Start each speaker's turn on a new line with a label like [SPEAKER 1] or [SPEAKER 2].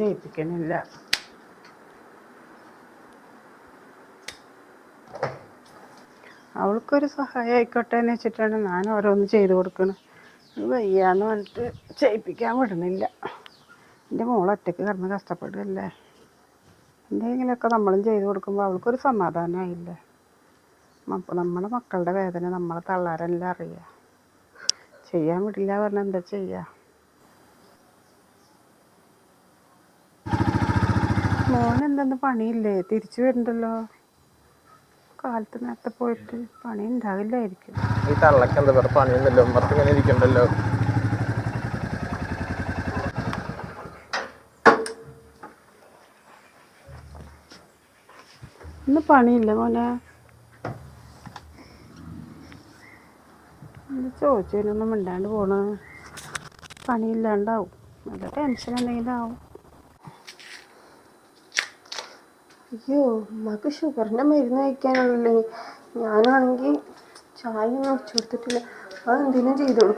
[SPEAKER 1] ജയിപ്പിക്കണില്ല അവൾക്കൊരു സഹായം ആയിക്കോട്ടെ എന്ന് വെച്ചിട്ടാണ് ഞാൻ ഓരോന്ന് ചെയ്തു കൊടുക്കുന്നത് വയ്യാന്ന് പറഞ്ഞിട്ട് ചെയ്യിപ്പിക്കാൻ വിടുന്നില്ല. എന്റെ മോൾ ഒറ്റയ്ക്ക് കിടന്ന് കഷ്ടപ്പെടുകയല്ലേ? എന്തെങ്കിലുമൊക്കെ നമ്മളും ചെയ്തു കൊടുക്കുമ്പോൾ അവൾക്കൊരു സമാധാനമായില്ലേ? അപ്പോൾ നമ്മുടെ മക്കളുടെ വേദന നമ്മളെ തള്ളാരെല്ലാം അറിയുക ചെയ്യാൻ വിടില്ല പറഞ്ഞാൽ എന്താ ചെയ്യുക മോൻ എന്തെന്ന് പണിയില്ലേ? തിരിച്ചു വരണ്ടല്ലോ കാലത്ത് നേരത്തെ പോയിട്ട് പണി ഉണ്ടാവില്ലായിരിക്കും.
[SPEAKER 2] ഈ തള്ളക്ക് എന്താ പറയുക പണിയൊന്നുമില്ല. ഉമ്മർത്ത് ഇങ്ങനെ ഇരിക്കണ്ടല്ലോ.
[SPEAKER 1] ഇന്ന് പണിയില്ല മോനെ. ചോദിച്ചതിനൊന്നും മിണ്ടാണ്ട് പോണ്. പണിയില്ലാണ്ടാവും. നല്ല ടെൻഷൻ എന്തെങ്കിലും ആവും.
[SPEAKER 3] അയ്യോ ഉമ്മക്ക് ഷുഗറിന്റെ മരുന്ന് കഴിക്കാനുള്ളേ ഞാനാണെങ്കിൽ ചായ ഒന്നും വെച്ചു കൊടുത്തിട്ടില്ല. അത് എന്തെങ്കിലും ചെയ്തു കൊടുക്കും